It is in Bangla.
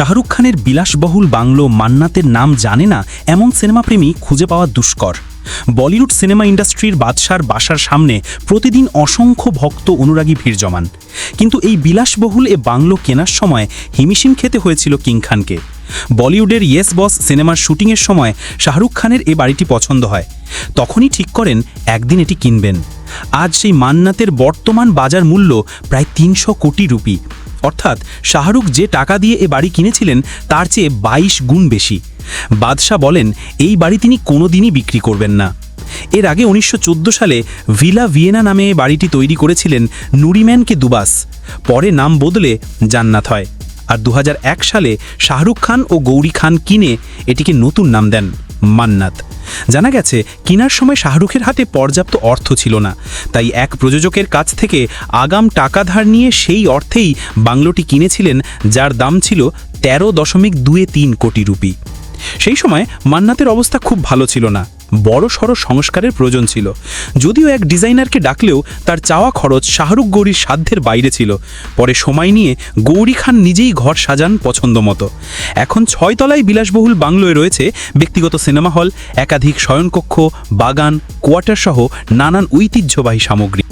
শাহরুখ খানের বিলাসবহুল বাংলো মান্নাতের নাম জানে না এমন সিনেমাপ্রেমী খুঁজে পাওয়া দুষ্কর। বলিউড সিনেমা ইন্ডাস্ট্রির বাদশার বাসার সামনে প্রতিদিন অসংখ্য ভক্ত অনুরাগী ভিড় জমান। কিন্তু এই বিলাসবহুল এ বাংলো কেনার সময় হিমিশিম খেতে হয়েছিল কিং খানকে। বলিউডের ইয়েস বস সিনেমার শুটিংয়ের সময় শাহরুখ খানের এ বাড়িটি পছন্দ হয়। তখনই ঠিক করেন, একদিন এটি কিনবেন। আজ সেই মান্নাতের বর্তমান বাজার মূল্য প্রায় তিনশো কোটি রুপি। অর্থাৎ শাহরুখ যে টাকা দিয়ে এ বাড়ি কিনেছিলেন, তার চেয়ে বাইশ গুণ বেশি। বাদশাহ বলেন, এই বাড়ি তিনি কোনোদিনই বিক্রি করবেন না। এর আগে উনিশশো চোদ্দ সালে ভিলা ভিয়েনা নামে বাড়িটি তৈরি করেছিলেন নুরিম্যানকে দুবাস। পরে নাম বদলে জান্নাত হয়। আর দু হাজার এক সালে শাহরুখ খান ও গৌরী খান কিনে এটিকে নতুন নাম দেন মান্নাত। জানা গেছে, কেনার সময় শাহরুখের হাতে পর্যাপ্ত অর্থ ছিল না। তাই এক প্রযোজকের কাছ থেকে আগাম টাকা ধার নিয়ে সেই অর্থেই বাংলোটি কিনেছিলেন, যার দাম ছিল তেরো দশমিক দুয়ে তিন কোটি রুপি। সেই সময় মান্নাতের অবস্থা খুব ভালো ছিল না। বড় সড় সংস্কারের প্রয়োজন ছিল। যদিও এক ডিজাইনারকে ডাকলেও তার চাওয়া খরচ শাহরুখ গৌরীর সাধ্যের বাইরে ছিল। পরে সময় নিয়ে গৌরী খান নিজেই ঘর সাজান পছন্দ মতো। এখন ছয়তলায় বিলাসবহুল বাংলোয় রয়েছে ব্যক্তিগত সিনেমা হল, একাধিক শয়নকক্ষ, বাগান কোয়ার্টার সহ নানান ঐতিহ্যবাহী সামগ্রী।